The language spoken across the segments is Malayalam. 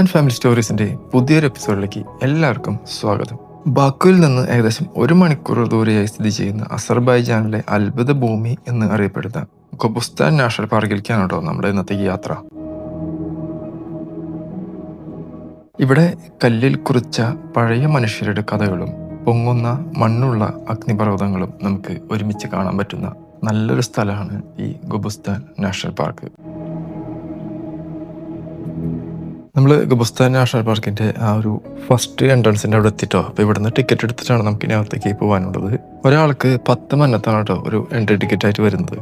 സാൻ ഫാമിലി സ്റ്റോറീസിന്റെ പുതിയൊരു എപ്പിസോഡിലേക്ക് എല്ലാവർക്കും സ്വാഗതം. ബാക്കുവിൽ നിന്ന് ഏകദേശം ഒരു മണിക്കൂർ ദൂരെയായി സ്ഥിതി ചെയ്യുന്ന അസർബൈജാനിലെ അത്ഭുത ഭൂമി എന്ന് അറിയപ്പെടുന്ന കൊബുസ്താൻ നാഷണൽ പാർക്കിലേക്കാണ് കേട്ടോ നമ്മുടെ ഇന്നത്തെ യാത്ര. ഇവിടെ കല്ലിൽ കുറിച്ച പഴയ മനുഷ്യരുടെ കഥകളും പൊങ്ങുന്ന മണ്ണുള്ള അഗ്നിപർവതങ്ങളും നമുക്ക് ഒരുമിച്ച് കാണാൻ പറ്റുന്ന നല്ലൊരു സ്ഥലമാണ് ഈ ഗുബുസ്താൻ നാഷണൽ പാർക്ക്. നമ്മൾ ഗുബുസ്താൻ നാഷണൽ പാർക്കിന്റെ ആ ഒരു ഫസ്റ്റ് എൻട്രൻസിന്റെ അവിടെ എത്തിട്ടോ? അപ്പോൾ ഇവിടുന്ന് ടിക്കറ്റ് എടുത്തിട്ടാണ് നമുക്ക് ഇനി അകത്തേക്ക് പോകാനുള്ളത്. ഒരാൾക്ക് പത്ത് മന്നത്താണ് കേട്ടോ ഒരു എൻട്രി ടിക്കറ്റ് ആയിട്ട് വരുന്നത്.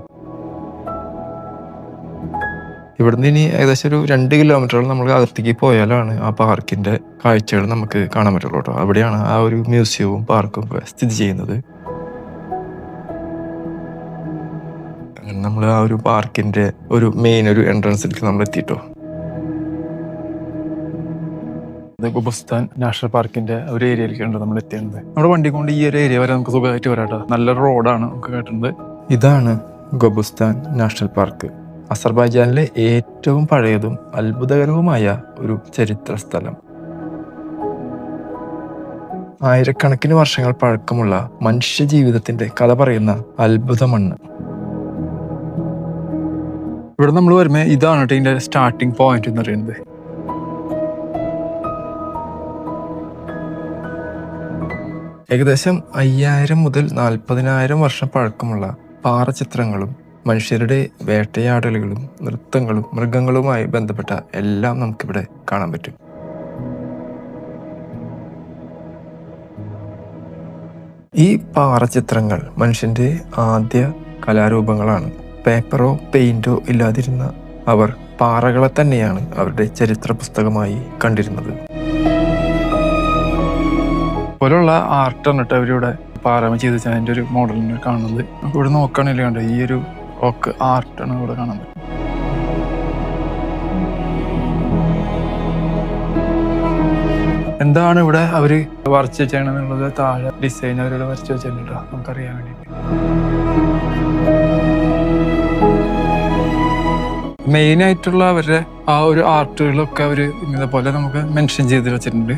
ഇവിടുന്ന് ഇനി ഏകദേശം ഒരു രണ്ട് കിലോമീറ്ററോളം നമ്മൾ അകത്തേക്ക് പോയാലാണ് ആ പാർക്കിന്റെ കാഴ്ചകൾ നമുക്ക് കാണാൻ പറ്റുള്ളൂ കേട്ടോ. അവിടെയാണ് ആ ഒരു മ്യൂസിയവും പാർക്കും സ്ഥിതി ചെയ്യുന്നത്. നമ്മൾ ആ ഒരു പാർക്കിന്റെ ഒരു മെയിൻ ഒരു എൻട്രൻസിലേക്ക് നമ്മൾ എത്തിയിട്ടോ ഇത് ഗുബസ്താൻ നാഷണൽ പാർക്കിന്റെ ഒരു ഏരിയയിലേക്കാണ് നമ്മൾ എത്തിയത്. നമ്മുടെ വണ്ടി കൊണ്ട് ഈ ഒരു ഏരിയ വരെ നമുക്ക് സുഖമായിട്ട് വരാട്ടോ നല്ല റോഡാണ് നമുക്ക് കേട്ടിട്ടുണ്ട്. ഇതാണ് ഗുബുസ്ഥാൻ നാഷണൽ പാർക്ക്. അസർബൈജാനിലെ ഏറ്റവും പഴയതും അത്ഭുതകരവുമായ ഒരു ചരിത്ര സ്ഥലം. ആയിരക്കണക്കിന് വർഷങ്ങൾ പഴക്കമുള്ള മനുഷ്യ ജീവിതത്തിന്റെ കഥ പറയുന്ന അത്ഭുത മണ്ണ്. ഇവിടെ നമ്മൾ വരുമ്പോൾ ഇതാണ് കേട്ടോ ഇതിന്റെ സ്റ്റാർട്ടിങ് പോയിന്റ് എന്ന് പറയുന്നത്. ഏകദേശം അയ്യായിരം മുതൽ നാൽപ്പതിനായിരം വർഷം പഴക്കമുള്ള പാറചിത്രങ്ങളും മനുഷ്യരുടെ വേട്ടയാടലുകളും നൃത്തങ്ങളും മൃഗങ്ങളുമായി ബന്ധപ്പെട്ട എല്ലാം നമുക്കിവിടെ കാണാൻ പറ്റും. ഈ പാറചിത്രങ്ങൾ മനുഷ്യന്റെ ആദ്യ കലാരൂപങ്ങളാണ്. പേപ്പറോ പെയിന്റോ ഇല്ലാതിരുന്ന അവർ പാറകളെ തന്നെയാണ് അവരുടെ ചരിത്ര പുസ്തകമായി കണ്ടിരുന്നത്. പോലുള്ള ആർട്ടാണ് കേട്ടോ അവരിവിടെ പാറമ ചെയ്ത് വെച്ചാൽ അതിന്റെ ഒരു മോഡലിനെ കാണുന്നത്. ഇവിടെ നോക്കുകയാണെങ്കിൽ കണ്ടോ ഈ ഒരു റോക്ക് ആർട്ടാണ് ഇവിടെ കാണുന്നത്. എന്താണ് ഇവിടെ അവർ വരച്ച് വെച്ചേക്കണെന്നുള്ളത് താഴെ ഡിസൈൻ അവരോട് വരച്ച് വെച്ചിട്ടുണ്ട് നമുക്കറിയാൻ വേണ്ടിയിട്ട്. മെയിൻ ആയിട്ടുള്ള അവരുടെ ആ ഒരു ആർട്ടുകളൊക്കെ അവർ ഇന്നതുപോലെ നമുക്ക് മെൻഷൻ ചെയ്ത് വെച്ചിട്ടുണ്ട്.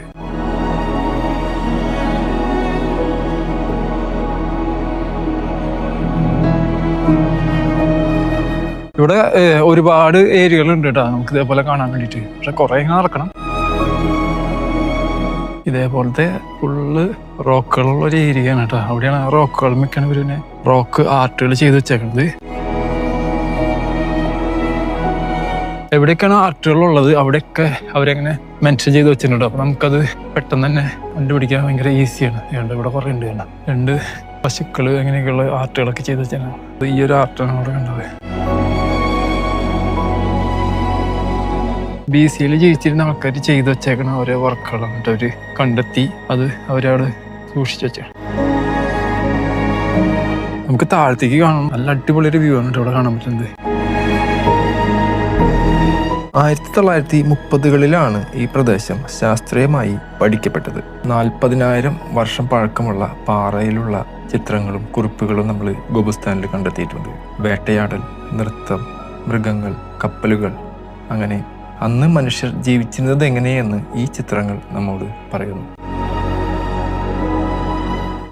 ഇവിടെ ഒരുപാട് ഏരിയകൾ ഉണ്ട് കേട്ടോ നമുക്ക് ഇതേപോലെ കാണാൻ വേണ്ടിയിട്ട്. പക്ഷെ കുറെ നടക്കണം. ഇതേപോലത്തെ ഫുള്ള് റോക്കുകളുള്ള ഒരു ഏരിയ ആണ് കേട്ടോ. അവിടെയാണ് റോക്കുകൾ മിക്കാണ് ഒരു റോക്ക് ആർട്ടുകൾ ചെയ്ത് വെച്ചേക്കുന്നത് എവിടെയൊക്കെയാണ് ആർട്ടുകൾ ഉള്ളത് അവിടെയൊക്കെ അവരെങ്ങനെ മെൻഷൻ ചെയ്ത് വെച്ചിട്ടുണ്ട്. അപ്പൊ നമുക്കത് പെട്ടെന്ന് തന്നെ കണ്ടുപിടിക്കാൻ ഭയങ്കര ഈസിയാണ്. അതുകൊണ്ട് ഇവിടെ കുറേ ഉണ്ട് കണ്ട രണ്ട് പശുക്കൾ അങ്ങനെയൊക്കെയുള്ള ആർട്ടുകളൊക്കെ ചെയ്ത് വെച്ചാൽ ഈ ഒരു ആർട്ടാണ് അവിടെ കണ്ടത്. ബി സിയിൽ ജീവിച്ചിരുന്ന ആൾക്കാർ ചെയ്തു വെച്ചേക്കണ ഓരോ വർക്കുകളാണ് എന്നിട്ട് അവർ കണ്ടെത്തി അത് അവരവിടെ സൂക്ഷിച്ചു വെച്ചാണ് നമുക്ക് താഴത്തേക്ക് കാണാം. നല്ല അടിപൊളി ഒരു വ്യൂ ആണ് കേട്ടോ ഇവിടെ കാണാൻ പറ്റുന്നത്. ആയിരത്തി തൊള്ളായിരത്തി മുപ്പതുകളിലാണ് ഈ പ്രദേശം ശാസ്ത്രീയമായി പഠിക്കപ്പെട്ടത്. നാൽപ്പതിനായിരം വർഷം പഴക്കമുള്ള പാറയിലുള്ള ചിത്രങ്ങളും കുറിപ്പുകളും നമ്മൾ ഗോപുസ്ഥാനിൽ കണ്ടെത്തിയിട്ടുണ്ട്. വേട്ടയാടൽ നൃത്തം മൃഗങ്ങൾ കപ്പലുകൾ അങ്ങനെ അന്ന് മനുഷ്യർ ജീവിച്ചിരുന്നത് എങ്ങനെയെന്ന് ഈ ചിത്രങ്ങൾ നമ്മോട് പറയുന്നു.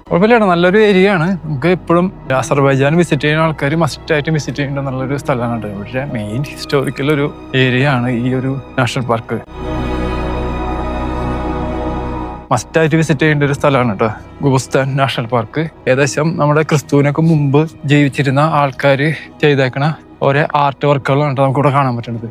കുഴപ്പമില്ല നല്ലൊരു ഏരിയ ആണ് നമുക്ക് എപ്പോഴും അസർബൈജാൻ വിസിറ്റ് ചെയ്യുന്ന ആൾക്കാർ മസ്റ്റ് ആയിട്ട് വിസിറ്റ് ചെയ്യേണ്ട നല്ലൊരു സ്ഥലമാണ് പക്ഷേ മെയിൻ ഹിസ്റ്റോറിക്കൽ ഒരു ഏരിയ ആണ് ഈ ഒരു നാഷണൽ പാർക്ക്. മസ്റ്റായിട്ട് വിസിറ്റ് ചെയ്യേണ്ട ഒരു സ്ഥലമാണ് കേട്ടോ. Gobustan national park. ഏകദേശം നമ്മുടെ ക്രിസ്തുവിനൊക്കെ മുമ്പ് ജീവിച്ചിരുന്ന ആൾക്കാർ ചെയ്തേക്കണ ഓരോ ആർട്ട് വർക്കുകളാണ് കേട്ടോ നമുക്കിവിടെ കാണാൻ പറ്റുന്നത്.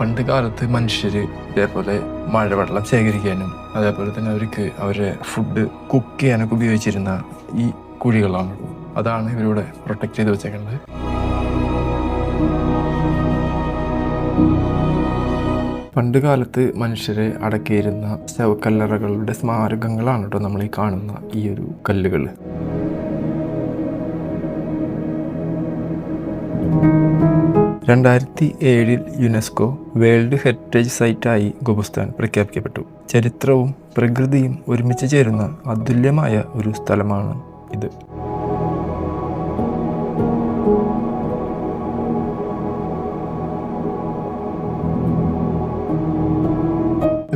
പണ്ട് കാലത്ത് മനുഷ്യർ ഇതേപോലെ മഴവെള്ളം ശേഖരിക്കാനും അതേപോലെ തന്നെ അവർക്ക് അവരുടെ ഫുഡ് കുക്ക് ചെയ്യാനൊക്കെ ഉപയോഗിച്ചിരുന്ന ഈ കുഴികളാണ്. അതാണ് ഇവരിവിടെ പ്രൊട്ടക്ട് ചെയ്ത് വെച്ചേക്കുന്നത് പണ്ട് കാലത്ത് മനുഷ്യരെ അടക്കിയിരുന്ന ശവക്കല്ലറകളുടെ സ്മാരകങ്ങളാണ് കേട്ടോ നമ്മൾ ഈ കാണുന്ന ഈ ഒരു കല്ലുകൾ രണ്ടായിരത്തി ഏഴിൽ യുനെസ്കോ വേൾഡ് ഹെറിറ്റേജ് സൈറ്റായി ഗുബുസ്ഥാൻ പ്രഖ്യാപിക്കപ്പെട്ടു. ചരിത്രവും പ്രകൃതിയും ഒരുമിച്ച് ചേരുന്ന അതുല്യമായ ഒരു സ്ഥലമാണ് ഇത്.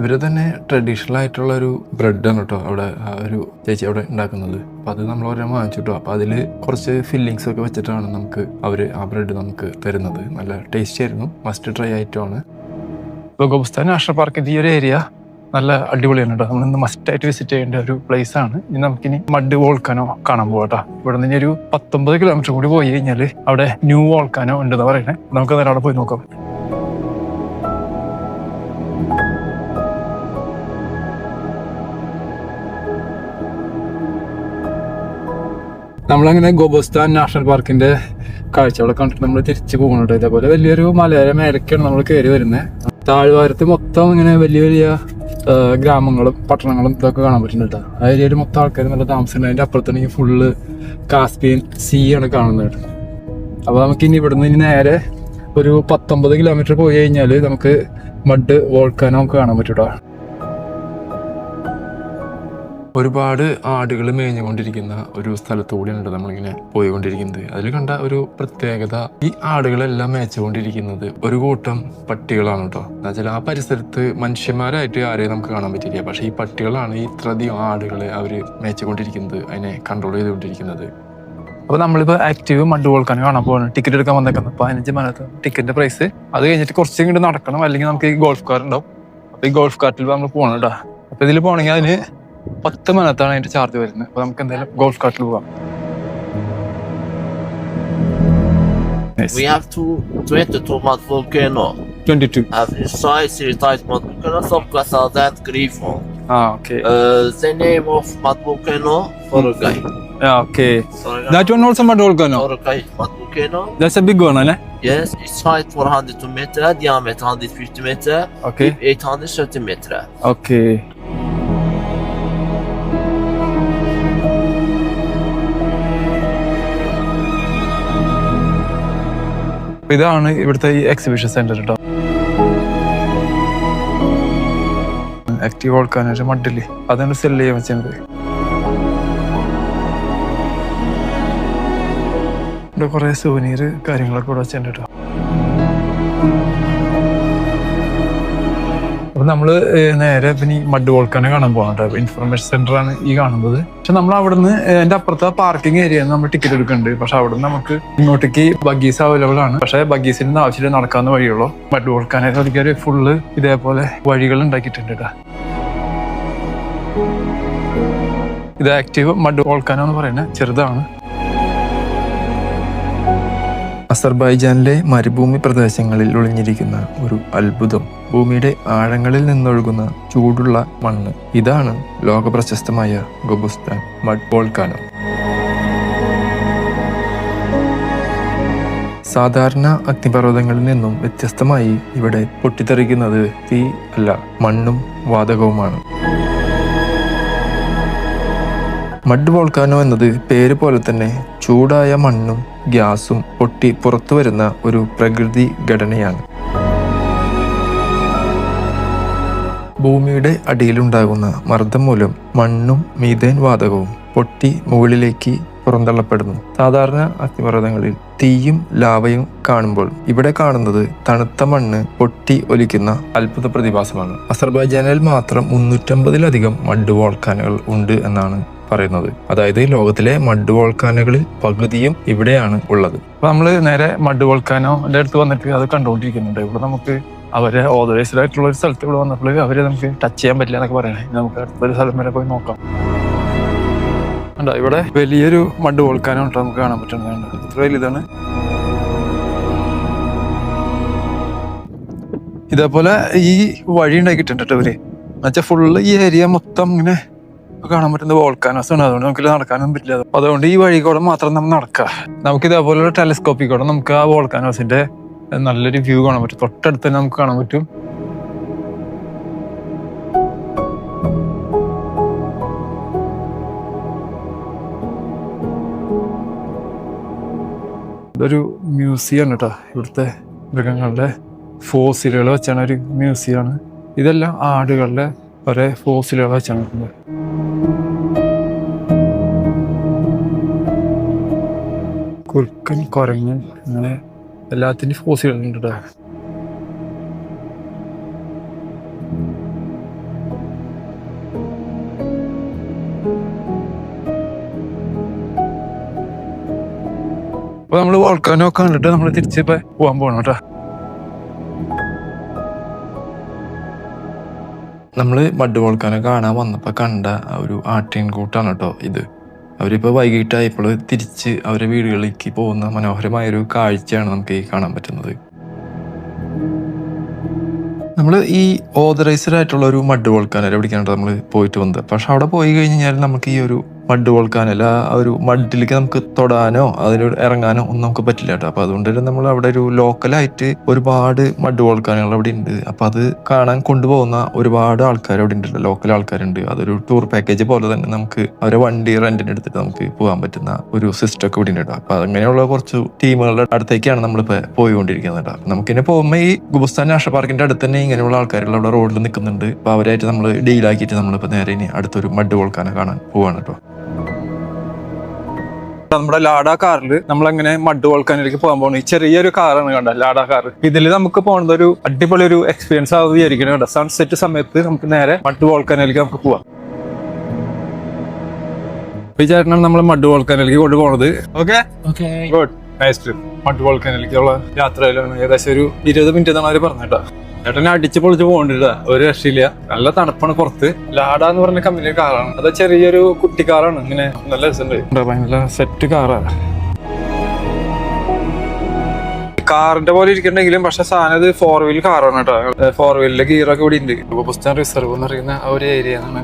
ഇവർ തന്നെ ട്രഡീഷണൽ ആയിട്ടുള്ള ഒരു ബ്രെഡാണ് കേട്ടോ അവിടെ ഒരു ചേച്ചി അവിടെ ഉണ്ടാക്കുന്നത്. അപ്പം അത് നമ്മൾ ഓരോ വാങ്ങിച്ചു അപ്പം അതിൽ കുറച്ച് ഫില്ലിങ്സ് ഒക്കെ വെച്ചിട്ടാണ് നമുക്ക് അവർ ആ ബ്രെഡ് നമുക്ക് തരുന്നത്. നല്ല ടേസ്റ്റി ആയിരുന്നു. മസ്റ്റ് ട്രൈ ആയിട്ടുമാണ് ഗോപുസ്ഥാൻ നാഷണൽ പാർക്കിന്റെ ഈ ഒരു ഏരിയ നല്ല അടിപൊളിയാണ് കേട്ടോ മസ്റ്റ് ആയിട്ട് വിസിറ്റ് ചെയ്യേണ്ട ഒരു പ്ലേസ് ആണ്. ഇനി നമുക്കിനി മഡ് വോൾക്കാനോ കാണാൻ പോകട്ടോ ഇവിടെ നിന്ന് ഒരു പത്തൊമ്പത് കിലോമീറ്റർ കൂടി പോയി കഴിഞ്ഞാൽ അവിടെ ന്യൂ വോൾക്കാനോ ഉണ്ടെന്ന് പറയുന്നത് നമുക്ക് അവിടെ പോയി നോക്കാം. നമ്മളങ്ങനെ ഗോബോസ്ഥാൻ നാഷണൽ പാർക്കിന്റെ കാഴ്ചകളെ കണ്ടിട്ട് നമ്മൾ തിരിച്ചു പോകുന്നുണ്ട് ഇതേപോലെ വലിയൊരു മലയുടെ മേലക്കാണ് നമ്മൾ കയറി വരുന്നത് താഴ്വാരത്ത് മൊത്തം ഇങ്ങനെ വലിയ വലിയ ഗ്രാമങ്ങളും പട്ടണങ്ങളും ഇതൊക്കെ കാണാൻ പറ്റുന്നുണ്ട് ആ ഏരിയയിൽ മൊത്തം ആൾക്കാർ നല്ല താമസിക്കുന്നുണ്ട് അതിന്റെ അപ്പുറത്തുണ്ടെങ്കിൽ ഫുള്ള് കാസ്പിയൻ സീ ആണ് കാണുന്നത് അപ്പോൾ അപ്പൊ നമുക്ക് ഇനി ഇവിടുന്ന് ഇനി നേരെ ഒരു പത്തൊമ്പത് കിലോമീറ്റർ പോയി കഴിഞ്ഞാൽ നമുക്ക് മഡ് വോൾക്കാനോ കാണാൻ പറ്റും കേട്ടോ. ഒരുപാട് ആടുകൾ മേഞ്ഞുകൊണ്ടിരിക്കുന്ന ഒരു സ്ഥലത്തൂടെയാണ് നമ്മളിങ്ങനെ പോയിക്കൊണ്ടിരിക്കുന്നത്. അതിൽ കണ്ട ഒരു പ്രത്യേകത ഈ ആടുകളെല്ലാം മേച്ചുകൊണ്ടിരിക്കുന്നത് ഒരു കൂട്ടം പട്ടികളാണ് കേട്ടോ. എന്നുവെച്ചാൽ ആ പരിസരത്ത് മനുഷ്യന്മാരായിട്ട് ആരെയും നമുക്ക് കാണാൻ പറ്റില്ല. പക്ഷേ ഈ പട്ടികളാണ് ഇത്രയധികം ആടുകളെ അവർ മേച്ചുകൊണ്ടിരിക്കുന്നത് അതിനെ കൺട്രോൾ ചെയ്തുകൊണ്ടിരിക്കുന്നത്. അപ്പൊ നമ്മളിപ്പോ ആക്റ്റീവ് മഡ് കൊടുക്കാൻ കാണാൻ പോകണം ടിക്കറ്റ് എടുക്കാൻ വന്നേക്കുന്നത്. പതിനഞ്ച് മനത്ത് ടിക്കറ്റിന്റെ പ്രൈസ് അത് കഴിഞ്ഞിട്ട് കുറച്ച് ഇങ്ങോട്ട് നടക്കണം. അല്ലെങ്കിൽ നമുക്ക് ഈ ഗോൾഫ് കാർ ഉണ്ടാവും. അപ്പൊ ഈ ഗോൾഫ് കാർട്ടിൽ നമ്മൾ പോകണം കേട്ടോ. അപ്പൊ ഇതിൽ പോകണമെങ്കിൽ അതിന് പത്ത് മനത്താണ് അതിന്റെ ചാർജ് വരുന്നത് അപ്പൊ നമുക്ക് എന്തായാലും ഗോൾഫ് കാർട്ടിൽ പോവാം We have two 22 mad volcano. Twenty two Have inside three types mad volcano, subclass are that Griffon. ആ okay Uh, the name of mad volcano, Forgai. Okay Forgai. That one also mud volcano Forgai mad volcano. That's a big one അല്ലേ Yes, its height 402 meter, diameter 150 meter, okay depth 830 meter. ഇതാണ് ഇവിടുത്തെ ഈ എക്സിബിഷൻ സെന്റർ കേട്ടോ ആക്റ്റീവ് വോൾക്കാനൊരു മഡിൽ അതാണ് സെല്ല് ചെയ്യാൻ വെച്ചത്. ഇവിടെ കുറെ സുവനീർ കാര്യങ്ങളൊക്കെ ഇവിടെ വെച്ചിട്ടുണ്ട് കേട്ടോ അപ്പൊ നമ്മൾ നേരെ പിന്നെ ഈ മഡ് വോൾക്കാനെ കാണാൻ പോകുന്നുണ്ട് ഇൻഫർമേഷൻ സെന്റർ ആണ് ഈ കാണുന്നത്. പക്ഷെ നമ്മൾ അവിടുന്ന് എന്റെ അപ്പുറത്തെ പാർക്കിംഗ് ഏരിയ നമ്മൾ ടിക്കറ്റ് എടുക്കുന്നുണ്ട് പക്ഷെ അവിടുന്ന് നമുക്ക് ഇങ്ങോട്ടേക്ക് ബഗീസ് അവൈലബിൾ ആണ്. പക്ഷെ ബഗീസിന് ആവശ്യമില്ല നടക്കാവുന്ന വഴിയുള്ളൂ. മഡ് വോൾക്കാനെ ഒരിക്കൽ ഫുള്ള് ഇതേപോലെ വഴികൾ ഉണ്ടാക്കിയിട്ടുണ്ട് ഇത് ആക്റ്റീവ് മഡ് വോൾക്കാനോ എന്ന് പറയുന്നത് ചെറുതാണ്. അസർബൈജാനിലെ മരുഭൂമി പ്രദേശങ്ങളിൽ ഒളിഞ്ഞിരിക്കുന്ന ഒരു അത്ഭുതം. ഭൂമിയുടെ ആഴങ്ങളിൽ നിന്നൊഴുകുന്ന ചൂടുള്ള മണ്ണ്. ഇതാണ് ലോകപ്രശസ്തമായ പ്രശസ്തമായ ഗോബുസ്ഥാൻ മഡ് വോൾക്കാനോ. സാധാരണ അഗ്നിപർവതങ്ങളിൽ നിന്നും വ്യത്യസ്തമായി ഇവിടെ പൊട്ടിത്തെറിക്കുന്നത് തീ അല്ല മണ്ണും വാതകവുമാണ്. മഡ് വോൾക്കാനോ എന്നത് പേര് പോലെ തന്നെ ചൂടായ മണ്ണും ഗ്യാസും പൊട്ടി പുറത്തു വരുന്ന ഒരു പ്രകൃതി ഘടനയാണ്. ഭൂമിയുടെ അടിയിലുണ്ടാകുന്ന മർദ്ദം മൂലം മണ്ണും മീഥേൻ വാതകവും പൊട്ടി മുകളിലേക്ക് പുറന്തള്ളപ്പെടുന്നു. സാധാരണ അഗ്നിപർവതങ്ങളിൽ തീയും ലാവയും കാണുമ്പോൾ ഇവിടെ കാണുന്നത് തണുത്ത മണ്ണ് പൊട്ടി ഒലിക്കുന്ന അത്ഭുത പ്രതിഭാസമാണ്. അസർബൈജാനിൽ മാത്രം മുന്നൂറ്റമ്പതിലധികം മഡ് വോൾക്കാനുകൾ ഉണ്ട് എന്നാണ് പറയുന്നത്. അതായത് ലോകത്തിലെ മഡ് വോൾക്കാനുകളിൽ പകുതിയും ഇവിടെയാണ് ഉള്ളത്. അപ്പൊ നമ്മൾ നേരെ മഡ് വോൾക്കാനോന്റെ അടുത്ത് വന്നിട്ട് അത് കണ്ടുകൊണ്ടിരിക്കുന്നുണ്ട്. ഇവിടെ നമുക്ക് അവരെ ഓതറൈസ്ഡ് ആയിട്ടുള്ള ഒരു സ്ഥലത്ത് ഇവിടെ വന്നപ്പോൾ അവരെ നമുക്ക് ടച്ച് ചെയ്യാൻ പറ്റില്ല എന്നൊക്കെ പറയണേ. നമുക്ക് അടുത്തൊരു സ്ഥലം വരെ പോയി നോക്കാം. ഇവിടെ വലിയൊരു മഡ് വോൾക്കാനോ ഉണ്ട് നമുക്ക് കാണാൻ പറ്റുന്നുണ്ട് ഇത്ര വലുതാണ്. ഇതേപോലെ ഈ വഴി ഉണ്ടാക്കിയിട്ടുണ്ട് കേട്ടോ ഇവർ. എന്നുവെച്ചാൽ ഫുള്ള് ഈ ഏരിയ മൊത്തം ഇങ്ങനെ കാണാൻ പറ്റുന്ന വോൾക്കാനോസ് ആണ്. അതുകൊണ്ട് നമുക്ക് നടക്കാനൊന്നും പറ്റില്ല. അതുകൊണ്ട് ഈ വഴി കൂടെ മാത്രം നമ്മൾ നടക്കുക നമുക്ക് ഇതേപോലെ ടെലിസ്കോപ്പിൽ കൂടെ നമുക്ക് ആ വോൾക്കാനോസിന്റെ നല്ലൊരു വ്യൂ കാണാൻ പറ്റും. തൊട്ടടുത്ത് തന്നെ നമുക്ക് കാണാൻ പറ്റും. ഇതൊരു മ്യൂസിയം കേട്ടോ ഇവിടുത്തെ മൃഗങ്ങളുടെ ഫോസിലുകൾ വെച്ചാണ് ഒരു മ്യൂസിയമാണ് ഇതെല്ലാം ആടുകളുടെ ഒരേ ഫോസിലുകളെ വെച്ചാണ് കുൽക്കൻ കുരങ്ങൻ അങ്ങനെ എല്ലാത്തിന്റെയും ഫോസിലുകളുണ്ട് കേട്ടോ അപ്പൊ നമ്മൾ വോൾക്കാനൊക്കെ കണ്ടിട്ട് നമ്മൾ തിരിച്ച് പോവാൻ പോകാൻ പോകണം കേട്ടോ നമ്മൾ മഡ് വോൾക്കാനെ കാണാൻ വന്നപ്പോൾ കണ്ട ഒരു ആട്ടിൻ കൂട്ടാണ് കേട്ടോ ഇത്. അവരിപ്പോൾ വൈകിട്ടായപ്പോൾ തിരിച്ച് അവരുടെ വീടുകളിലേക്ക് പോകുന്ന മനോഹരമായൊരു കാഴ്ചയാണ് നമുക്ക് ഈ കാണാൻ പറ്റുന്നത്. നമ്മൾ ഈ ഓതറൈസ്ഡ് ആയിട്ടുള്ള ഒരു മഡ് വോൾക്കാനെ എവിടേക്കാണ് നമ്മൾ പോയിട്ട് വന്നത്? പക്ഷെ അവിടെ പോയി കഴിഞ്ഞാൽ നമുക്ക് ഈ ഒരു മഡ് വോൾക്കാനല്ല ആ ഒരു മഡിലേക്ക് നമുക്ക് തൊടാനോ അതിന് ഇറങ്ങാനോ ഒന്നും നമുക്ക് പറ്റില്ല കേട്ടോ. അപ്പൊ അതുകൊണ്ട് തന്നെ നമ്മൾ അവിടെ ഒരു ലോക്കലായിട്ട് ഒരുപാട് മഡ് കൊടുക്കാനുകൾ അവിടെ ഉണ്ട്. അപ്പൊ അത് കാണാൻ കൊണ്ടുപോകുന്ന ഒരുപാട് ആൾക്കാർ അവിടെ ഉണ്ട് ലോക്കൽ ആൾക്കാരുണ്ട്. അതൊരു ടൂർ പാക്കേജ് പോലെ തന്നെ നമുക്ക് അവരെ വണ്ടി റെന്റിന് എടുത്തിട്ട് നമുക്ക് പോകാൻ പറ്റുന്ന ഒരു സിസ്റ്റം ഒക്കെ ഇവിടെ ഉണ്ട് കേട്ടോ. അപ്പൊ അങ്ങനെയുള്ള കുറച്ച് ടീമുകളുടെ അടുത്തേക്കാണ് നമ്മളിപ്പോ പോയിക്കൊണ്ടിരിക്കുന്നത് കേട്ടോ. നമുക്ക് ഇനി പോകുമ്പോൾ ഈ ഗുബസ്ഥാൻ നാഷണൽ പാർക്കിന്റെ അടുത്ത് തന്നെ ഇങ്ങനെയുള്ള ആൾക്കാരുള്ള അവിടെ റോഡിൽ നിൽക്കുന്നുണ്ട് അപ്പൊ അവരായിട്ട് നമ്മൾ ഡീലാക്കിയിട്ട് നമ്മളിപ്പോ നേരെ ഇനി അടുത്തൊരു മഡ് വോൾക്കാനെ കാണാൻ പോവാണ് കേട്ടോ. നമ്മുടെ ലാഡാ കാറിൽ നമ്മൾ അങ്ങനെ മഡ് വോൾക്കാനിലേക്ക് പോകാൻ പോകുന്നത് ഈ ചെറിയൊരു കാറാണ് കണ്ട ലാഡാ കാർ ഇതിൽ നമുക്ക് പോകുന്നത് ഒരു അടിപൊളി ഒരു എക്സ്പീരിയൻസ് ആവുക വിചാരിക്കണം കേട്ടോ സൺസെറ്റ് സമയത്ത് നമുക്ക് നേരെ മഡ് വോൾക്കാനിലേക്ക് നമുക്ക് പോവാം. വിചാരണം നമ്മൾ മഡ് വോൾക്കാനിലേക്ക് കൊണ്ടുപോകുന്നത് okay good nice trip mud വോൾക്കാനിലേക്കുള്ള യാത്രയിലാണ് ഏകദേശം ഒരു ഇരുപത് മിനിറ്റ് എന്നാണ് അവർ പറഞ്ഞേട്ടാ ചേട്ടനെ അടിച്ച് പൊളിച്ച് പോകണ്ടില്ല. ഒരു രക്ഷയില്ല. നല്ല തണുപ്പാണ് പുറത്ത്. ലാഡ എന്ന് പറഞ്ഞ കമ്പനി കാറാണ് അത് ചെറിയൊരു കുട്ടി കാറാണ് ഇങ്ങനെ നല്ല രസമുണ്ട്. ഭയങ്കര സെറ്റ് കാറാണ് കാറിന്റെ പോലെ ഇരിക്കണ്ടെങ്കിലും പക്ഷെ സാധനം ഇത് ഫോർ വീൽ കാറാണ് കേട്ടോ. ഫോർ വീലിലെ ഗിയറൊക്കെ ഇവിടെ ഉണ്ട് ഉപസ്ഥാൻ റിസർവ് എന്ന് പറയുന്ന ആ ഒരു ഏരിയ ആണ്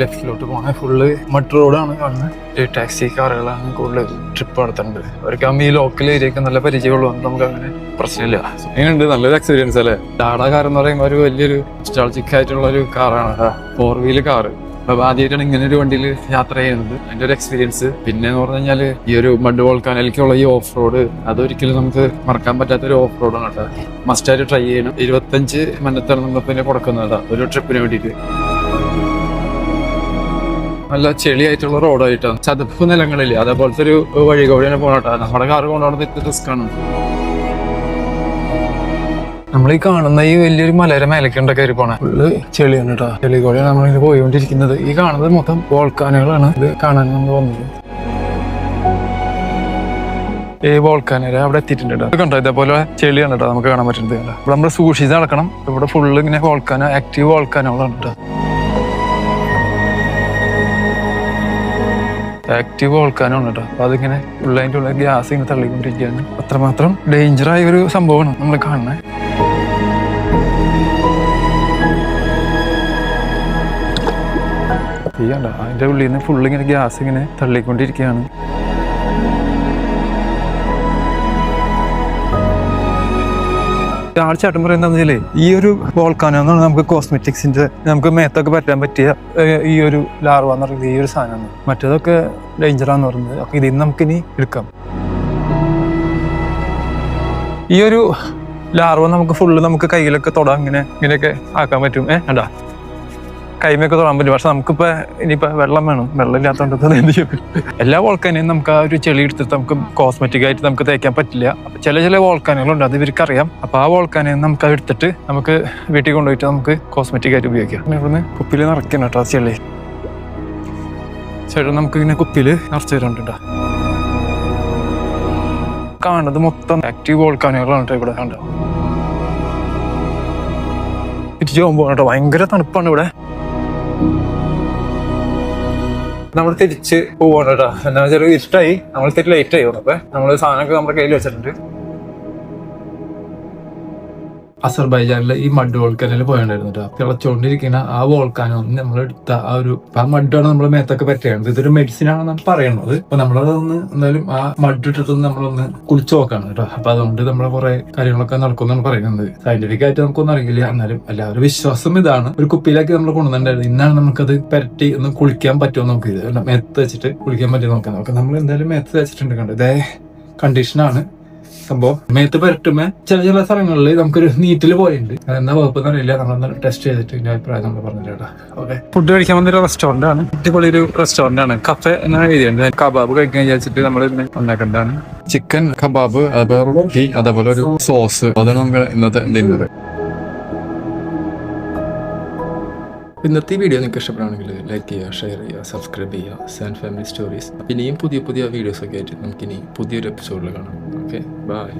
ലെഫ്റ്റിലോട്ട് പോണേ. ഫുള്ള് മട്ട് റോഡാണ് കാണുന്നത് ടാക്സി കാറുകളാണ് കൂടുതൽ ട്രിപ്പ് നടത്തുന്നത് അവർക്ക് ഈ ലോക്കൽ ഏരിയയൊക്കെ നല്ല പരിചയമുള്ളതുകൊണ്ട് നമുക്ക് അങ്ങനെ പ്രശ്നമില്ല. എങ്ങനെയുണ്ട് നല്ലൊരു എക്സ്പീരിയൻസ് അല്ലേ? ടാഡ കാർ എന്ന് പറയുമ്പോൾ ഒരു വലിയൊരു സ്റ്റാൾജിക് ആയിട്ടുള്ള ഒരു കാറാണ് ഫോർ വീൽ കാറ് അപ്പൊ ആദ്യമായിട്ടാണ് ഇങ്ങനെ ഒരു വണ്ടിയിൽ യാത്ര ചെയ്യുന്നത്. അതിന്റെ ഒരു എക്സ്പീരിയൻസ് പിന്നെ എന്ന് പറഞ്ഞു കഴിഞ്ഞാൽ ഈ ഒരു മഡ് വോൾക്കാനിലേക്കുള്ള ഈ ഓഫ് റോഡ് അതൊരിക്കലും നമുക്ക് മറക്കാൻ പറ്റാത്ത ഒരു ഓഫ് റോഡാണ് കേട്ടോ. മസ്റ്റായിട്ട് ട്രൈ ചെയ്യണം. ഇരുപത്തഞ്ച് മന്നത്താണ് നമ്മൾ പിന്നെ കൊടുക്കുന്നത് ഒരു ട്രിപ്പിന് വേണ്ടിട്ട് നല്ല ചെളിയായിട്ടുള്ള റോഡായിട്ടാണ് ചതുപ്പ് നിലങ്ങളില്ലേ അതേപോലത്തെ ഒരു വഴി കൂടിയാണ് കേട്ടോ. നമ്മുടെ കാർ കൊണ്ടുപോകുന്നത് റിസ്ക് ആണ്. നമ്മൾ ഈ കാണുന്ന ഈ വലിയൊരു മലയുടെ മേലേക്കുണ്ട കയറി പോണേ? ഫുള്ള് ചെളിയാണ് കേട്ടോ ചെളി കൂടെയാണ് നമ്മളിങ്ങനെ പോയിക്കൊണ്ടിരിക്കുന്നത്. ഈ കാണുന്നത് മൊത്തം വോൾക്കാനുകളാണ്. ഇത് കാണാൻ നമ്മൾ വന്നത് ഈ വോൾക്കാനര അവിടെ എത്തിയിട്ടുണ്ട് കേട്ടോ കണ്ടോ? ഇതേപോലെ ചെളിയാണ് കേട്ടോ നമുക്ക് കാണാൻ പറ്റുന്നത് ഇവിടെ നമ്മൾ സൂക്ഷിച്ച് നടക്കണം. ഇവിടെ ഫുള്ള് ഇങ്ങനെ വോൾക്കാന ആക്റ്റീവ് വോൾക്കാനുകളാണ് കേട്ടോ ആക്റ്റീവ് വോൾക്കാനാണ് കേട്ടോ അപ്പൊ അതിങ്ങനെ ഉള്ളതിന്റെ ഉള്ള ഗ്യാസ് ഇങ്ങനെ തള്ളിക്കൊണ്ടിരിക്കുകയാണ്. അത്രമാത്രം ഡേഞ്ചറായ ഒരു സംഭവമാണ് നമ്മൾ കാണുന്നത്. ചെയ്യണ്ട അതിന്റെ ഉള്ളിൽ നിന്ന് ഫുള്ള് ഇങ്ങനെ ഗ്യാസ് ഇങ്ങനെ തള്ളിക്കൊണ്ടിരിക്കുകയാണ്. ആൾ ചേട്ടൻ പറയുന്നത് ഈ ഒരു വോൾക്കാനാണ് നമുക്ക് കോസ്മെറ്റിക്സിന്റെ നമുക്ക് മേത്തൊക്കെ പറ്റാൻ പറ്റിയ ഈ ഒരു ലാർവ എന്ന് പറയുന്നത് ഈ ഒരു സാധനമാണ്. മറ്റേതൊക്കെ ഡേഞ്ചറാന്ന് പറയുന്നത്. അപ്പൊ ഇതിൽ നമുക്കിനി എടുക്കാം. ഈ ഒരു ലാർവ നമുക്ക് ഫുള്ള് നമുക്ക് കയ്യിലൊക്കെ തൊടാം ഇങ്ങനെ ഇങ്ങനെയൊക്കെ ആക്കാൻ പറ്റും. ഏ കണ്ടാ? കൈമയൊക്കെ തുറാൻ പറ്റും. പക്ഷെ നമുക്കിപ്പോ ഇനിയിപ്പോ വെള്ളം വേണം. വെള്ളം ഇല്ലാത്തതുകൊണ്ട് എന്ത് ചെയ്യും? എല്ലാ വോൾക്കാനെയും നമുക്ക് ആ ഒരു ചെളി എടുത്തിട്ട് നമുക്ക് കോസ്മെറ്റിക് ആയിട്ട് നമുക്ക് തേക്കാൻ പറ്റില്ല. ചില ചില വോൾക്കാനുകളുണ്ട് അത് ഇവർക്ക് അറിയാം. അപ്പൊ ആ വോൾക്കാനെ നമുക്ക് അത് എടുത്തിട്ട് നമുക്ക് വീട്ടിൽ കൊണ്ടുപോയിട്ട് നമുക്ക് കോസ്മെറ്റിക് ആയിട്ട് ഉപയോഗിക്കാം. ഇവിടുന്ന് കുപ്പിയിൽ നിറയ്ക്കണം കേട്ടോ ആ ചെളി. ചേട്ടൻ നമുക്ക് ഇങ്ങനെ കുപ്പിയിൽ നിറച്ച് തരുന്നുണ്ട് കാണുന്നത് മൊത്തം ആക്റ്റീവ് വോൾക്കാനുകളാണ് ഇവിടെ. കണ്ടത് ഭയങ്കര തണുപ്പാണ് ഇവിടെ. നമ്മൾ തിരിച്ച് പോവാണ് കേട്ടോ. എന്താ വെച്ചാൽ ഇഷ്ടമായി നമ്മൾ തിരി ലേറ്റ് ആയി അപ്പൊ നമ്മൾ സാധനമൊക്കെ നമ്മുടെ കയ്യിൽ വെച്ചിട്ടുണ്ട്. അസർബൈജാനിലെ ഈ മഡ് വോൾക്കാനിൽ പോയിട്ടുണ്ടായിരുന്നു കേട്ടോ തിളച്ചുകൊണ്ടിരിക്കുന്ന ആ വോൾക്കാനോ നമ്മൾ എടുത്ത ആ ഒരു ആ മഡാണ് നമ്മൾ മേത്തൊക്കെ പറ്റുകയാണ് ഇതൊരു മെഡിസിൻ ആണെന്നാണ് പറയുന്നത് അപ്പൊ നമ്മളതൊന്ന് എന്തായാലും ആ മഡ് ഇട്ടിട്ടൊന്ന് നമ്മളൊന്ന് കുളിച്ചു നോക്കാണ് കേട്ടോ അപ്പൊ അതുകൊണ്ട് നമ്മൾ കുറെ കാര്യങ്ങളൊക്കെ നടക്കുമെന്നാണ് പറയുന്നത്. സയന്റിഫിക് ആയിട്ട് നമുക്കൊന്നും അറിയില്ല. എന്നാലും എല്ലാവരും വിശ്വാസം ഇതാണ്. ഒരു കുപ്പിയിലാക്കി നമ്മൾ കൊണ്ടുവന്നിട്ടുണ്ടായിരുന്നു. ഇന്നാണ് നമുക്കത് പരട്ടി ഒന്ന് കുളിക്കാൻ പറ്റുമോ നോക്കി ഇത് മേത്ത് വെച്ചിട്ട് കുളിക്കാൻ പറ്റുമോ നോക്കാം നമുക്ക് നമ്മൾ എന്തായാലും മേത്ത് വെച്ചിട്ടുണ്ട് കണ്ടോ. ഇതേ കണ്ടീഷനാണ് സംഭവം. മേത്ത് പുരട്ടുമ്പോ ചില ചില സ്ഥലങ്ങളിൽ നമുക്കൊരു നീറ്റിൽ പോയിട്ടുണ്ട്. അതെന്താ വകുപ്പ് അറിയില്ല. നമ്മളൊന്ന് ടെസ്റ്റ് ചെയ്തിട്ട് ഇതിന്റെ അഭിപ്രായം നമ്മൾ പറഞ്ഞിട്ടാ ഓക്കെ ഫുഡ് കഴിക്കാൻ വന്നൊരു റെസ്റ്റോറന്റ് ആണ്. അടിപൊളി ഒരു റെസ്റ്റോറന്റ് ആണ്. കഫെ എന്നാണ് എഴുതിയുണ്ട് കബാബ് കഴിക്കാൻ വിചാരിച്ചിട്ട് നമ്മൾ ഇന്ന് ഉണ്ടാക്കേണ്ടതാണ് ചിക്കൻ കബാബ് അതേപോലെ റൊട്ടി അതേപോലെ ഒരു സോസ് അതാണ് നമ്മൾ ഇന്നത്തെ ഡിന്നർ ഇന്നത്തെ വീഡിയോ നിങ്ങൾക്ക് ഇഷ്ടപ്പെടുകയാണെങ്കിൽ ലൈക്ക് ചെയ്യുക ഷെയർ ചെയ്യുക സബ്സ്ക്രൈബ് ചെയ്യുക സാൻ ഫാമിലി സ്റ്റോറീസ് അപ്പം ഇനിയും പുതിയ പുതിയ വീഡിയോസൊക്കെ ആയിട്ട് നമുക്കിനി പുതിയൊരു എപ്പിസോഡിൽ കാണാം. Okay bye